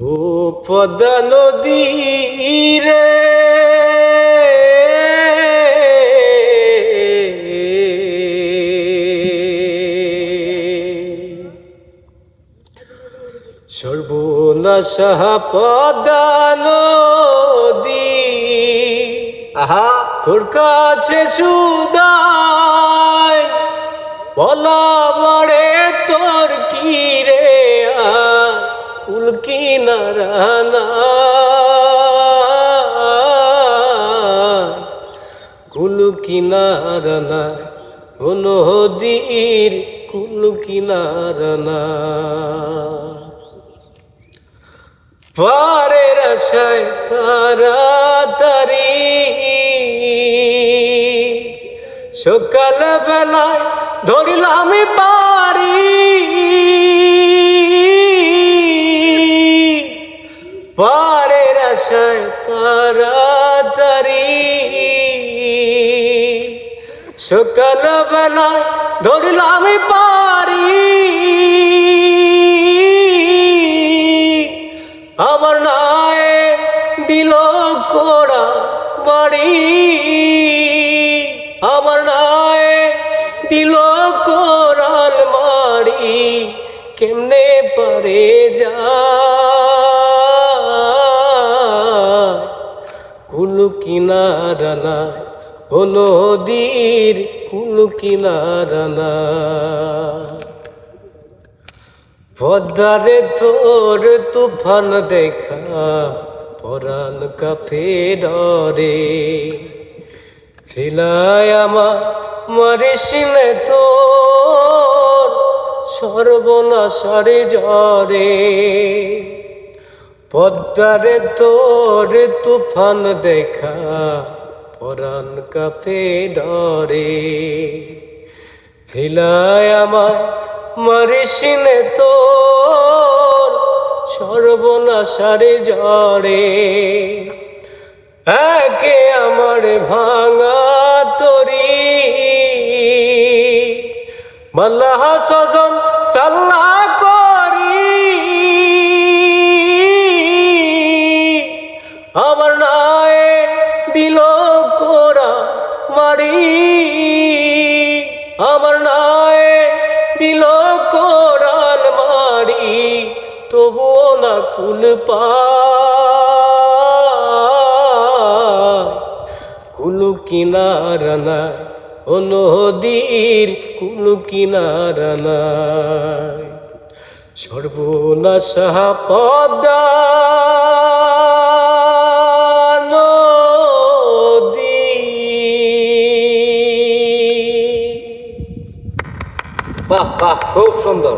ও পদ্মা নদী রে। সর্বনাশা পদ্মা নদী। আহা, তোর কাছে সুদাই বলা মরে তোর কি কুল কিনারা না কুল কিনারা না ও নদীর কুল কিনারা না পারের আশায় তাড়াতাড়ি সকাল বেলায় ধরিলাম পারি পারের আশায় তাড়াতাড়ি। সকাল বেলায় ধরিলাম পারি আমার নায়ে দিল কোড়া বাড়ি। আমার নায়ে দিল কোরাল মারি কেমনে পারে যা কুলু কিনারা না ও নদীর কুলু কিনারা না পদ্মারে তোর তুফান দেখা, পরাণ কাফে ডরে। ফিলায় আমার মারিসিনে তোর সর্বনাশারে ঝরে পদ্মারে তোর তুফান দেখা, পরাণ কাফে ডরে। ফিলায় আমার মারিসিনে তোর সর্বনাশারে ঝরে একে আমার ভাঙা তরি। মাল্লাহ সজন সাল্লাহ আমার নায়ে দিল কোরা মারি। আমার নায়ে দিল কোরাল মারি, তবুও না কুল কুলু কিনারা নাই ও নদীর কুলু কিনারা নাই সর্বনাশা পদ্মা বাহ বাহ খুব সুন্দর।